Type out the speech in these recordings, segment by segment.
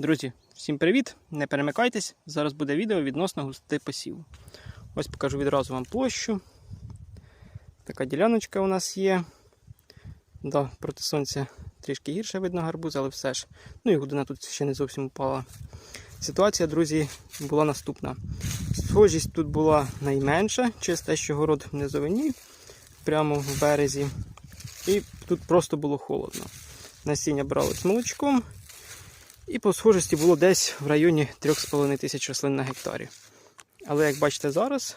Друзі, всім привіт! Не перемикайтесь, зараз буде відео відносно густоти посіву. Ось покажу відразу вам площу. Така діляночка у нас є. Да, проти сонця трішки гірше видно гарбуз, але все ж. Ну і година тут ще не зовсім упала. Ситуація, друзі, була наступна. Схожість тут була найменша, через те, що город в низовині, прямо в березі. І тут просто було холодно. Насіння бралось молочком. І по схожості було десь в районі 3,5 тисяч рослин на гектарі. Але як бачите зараз,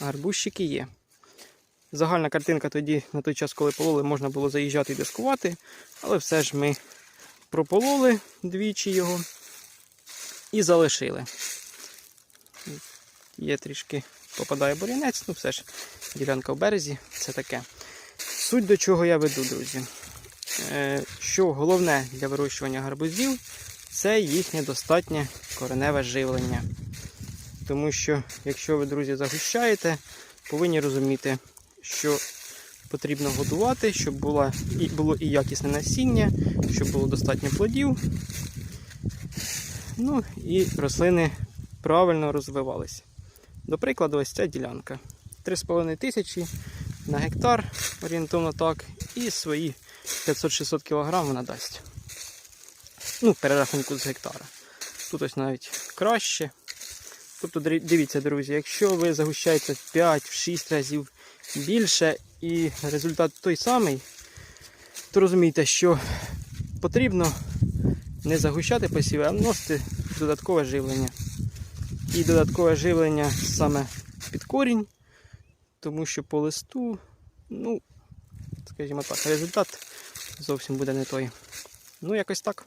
гарбузчики є. Загальна картинка тоді, на той час, коли пололи, можна було заїжджати і дискувати, але все ж ми пропололи двічі його і залишили. Є трішки попадає бурянець, ну все ж ділянка в березі, це таке. Суть до чого я веду, друзі. Е, що головне для вирощування гарбузів це їхнє достатнє кореневе живлення. Тому що, якщо ви, друзі, загущаєте, повинні розуміти, що потрібно годувати, щоб була, і, було і якісне насіння, щоб було достатньо плодів. Ну і рослини правильно розвивалися. До прикладу, ось ця ділянка. 3,5 тисячі на гектар, орієнтовно так, і свої 500-600 кг вона дасть. Ну, перерахунку з гектара. Тут ось навіть краще. Тобто, дивіться, друзі, якщо ви загущаєте в 5-6 разів більше і результат той самий, то розумійте, що потрібно не загущати посіви, а вносити додаткове живлення. І додаткове живлення саме під корінь, тому що по листу, ну, скажімо так, результат зовсім буде не той. Ну, якось так.